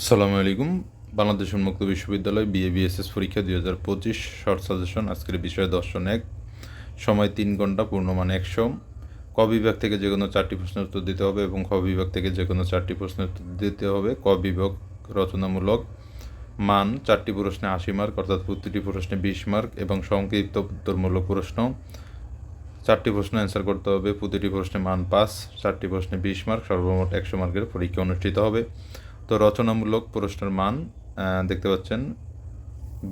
আসসালামু আলাইকুম। বাংলাদেশ উন্মুক্ত বিশ্ববিদ্যালয় বিএ বিএসএস পরীক্ষা দুই হাজার পঁচিশ শর্ট সাজেশন। আজকের বিষয় দর্শন এক। সময় তিন ঘণ্টা, পূর্ণমান একশো ক বিভাগ থেকে যে কোনো চারটি প্রশ্নের উত্তর দিতে হবে এবং খ বিভাগ থেকে যে কোনো চারটি প্রশ্নের উত্তর দিতে হবে। ক বিভাগ রচনামূলক। মান, চারটি প্রশ্নে আশি মার্ক, অর্থাৎ প্রতিটি প্রশ্নে বিশ মার্ক এবং সংক্ষিপ্ত উত্তরমূলক প্রশ্ন। চারটি প্রশ্ন অ্যান্সার করতে হবে, প্রতিটি প্রশ্নে মান পাস চারটি প্রশ্নে বিশ মার্ক, সর্বমোট একশো মার্কের পরীক্ষা অনুষ্ঠিত হবে। তো রচনামূলক প্রশ্নের মান দেখতে পাচ্ছেন,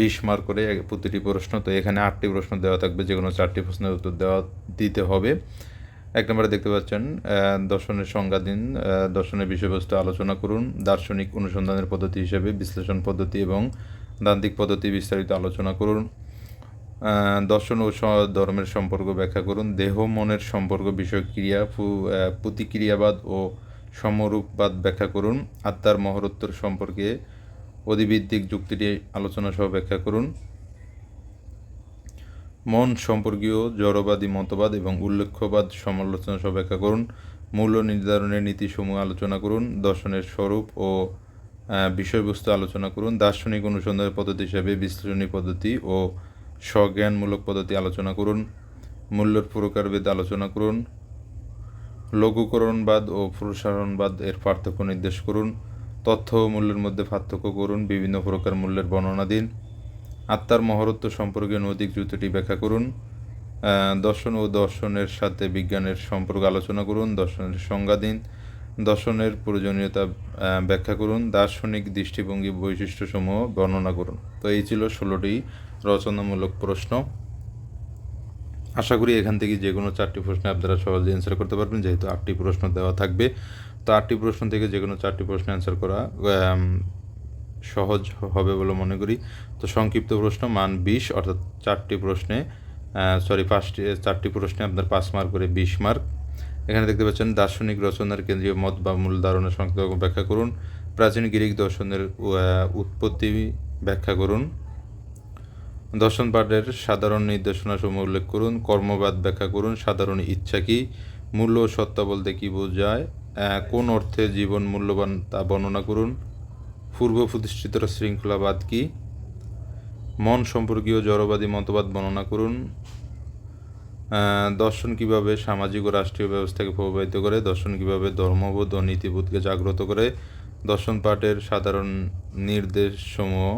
বিশ মার্ক করে প্রতিটি প্রশ্ন, তো এখানে আটটি প্রশ্ন দেওয়া থাকবে, যে কোনো চারটি প্রশ্নের উত্তর দেওয়া দিতে হবে। এক নম্বরে দেখতে পাচ্ছেন দর্শনের সংজ্ঞা দিন দর্শনের বিষয়বস্তু আলোচনা করুন, দার্শনিক অনুসন্ধানের পদ্ধতি হিসেবে, বিশ্লেষণ পদ্ধতি এবং দান্তিক পদ্ধতি বিস্তারিত আলোচনা করুন। দর্শন ও ধর্মের সম্পর্ক ব্যাখ্যা করুন, দেহ, মনের সম্পর্ক বিষয় ক্রিয়া প্রতিক্রিয়াবাদ ও সমরূপবাদ ব্যাখ্যা করুন, আত্মার মহরত্বর সম্পর্কে অধিভিত্তিক যুক্তিটি আলোচনা সহ ব্যাখ্যা করুন। মন সম্পর্কীয় জড়বাদী মতবাদ এবং উল্লেখ্যবাদ সমালোচনা সহ ব্যাখ্যা করুন। মূল্য নির্ধারণের নীতিসমূহ আলোচনা করুন, দর্শনের স্বরূপ ও বিষয়বস্তু আলোচনা করুন। দার্শনিক অনুসন্ধানের পদ্ধতি হিসাবে বিশ্লেষণী পদ্ধতি ও স্বজ্ঞানমূলক পদ্ধতি আলোচনা করুন। মূল্যের প্রকারভেদ আলোচনা করুন। লঘুকরণবাদ ও প্রসারণবাদ এর পার্থক্য নির্দেশ করুন। তথ্য ও মূল্যের মধ্যে পার্থক্য করুন, বিভিন্ন প্রকার মূল্যের বর্ণনা দিন। আত্মার মহরত্ব সম্পর্কে নৈতিক যুক্তিটি ব্যাখ্যা করুন। দর্শন ও দর্শনের সাথে বিজ্ঞানের সম্পর্ক আলোচনা করুন, দর্শনের সংজ্ঞা দিন। দর্শনের প্রয়োজনীয়তা ব্যাখ্যা করুন। দার্শনিক দৃষ্টিভঙ্গি বৈশিষ্ট্যসমূহ বর্ণনা করুন। তো এই ছিল ষোলোটি রচনামূলক প্রশ্ন। আশা করি এখান থেকে যে কোনো চারটি প্রশ্নে আপনারা সহজে অ্যান্সার করতে পারবেন, যেহেতু আটটি প্রশ্ন দেওয়া থাকবে। তো আটটি প্রশ্ন থেকে যে কোনো চারটি প্রশ্ন অ্যান্সার করা সহজ হবে বলে মনে করি। তো সংক্ষিপ্ত প্রশ্ন, মান বিশ, অর্থাৎ চারটি প্রশ্নে সরি পাঁচটি, চারটি প্রশ্নে আপনার পাঁচ মার্ক করে বিশ মার্ক এখানে দেখতে পাচ্ছেন, দার্শনিক রচনার কেন্দ্রীয় মত বা মূল ধারণা সংক্রান্ত ব্যাখ্যা করুন। প্রাচীন গ্রিক দর্শনের উৎপত্তি ব্যাখ্যা করুন। দর্শন পাঠের সাধারণ নির্দেশনাসমূহ উল্লেখ করুন, কর্মবাদ ব্যাখ্যা করুন, সাধারণ ইচ্ছা কী, মূল্য ও সত্তা বলতে কী বোঝায় কোন অর্থে জীবন মূল্যবান তা বর্ণনা করুন, পূর্ব প্রতিষ্ঠিত শৃঙ্খলাবাদ কী, মন সম্পর্কীয় জড়বাদী মতবাদ বর্ণনা করুন দর্শন কীভাবে সামাজিক ও রাষ্ট্রীয় ব্যবস্থাকে প্রভাবিত করে, দর্শন কীভাবে ধর্মবোধ ও নীতিবোধকে জাগ্রত করে দর্শন পাঠের সাধারণ নির্দেশসমূহ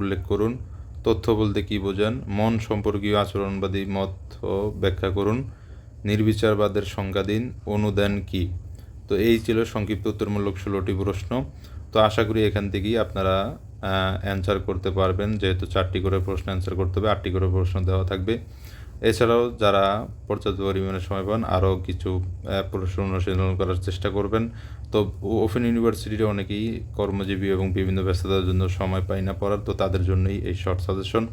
উল্লেখ করুন তথ্য বলতে কী বোঝান? মন সম্পর্কীয় আচরণবাদী মত ব্যাখ্যা করুন। নির্বিচারবাদের সংজ্ঞা দিন অনুদান কী? তো এই ছিল সংক্ষিপ্ত উত্তরমূলক ষোলোটি প্রশ্ন। তো আশা করি এখান থেকেই আপনারা অ্যান্সার করতে পারবেন। যেহেতু চারটি করে প্রশ্ন অ্যান্সার করতে হবে, আটটি করে প্রশ্ন দেওয়া থাকবে। এছাড়াও যারা পর্যাপ্ত পরিমাণে সময় পান, আরও কিছু প্রশ্ন অনুশীলন করার চেষ্টা করবেন। তো ওপেন ইউনিভার্সিটির অনেকেই কর্মজীবী এবং বিভিন্ন ব্যস্ততার জন্য সময় পায় না পড়ার, তো তাদের জন্যই এই শর্ট সাজেশন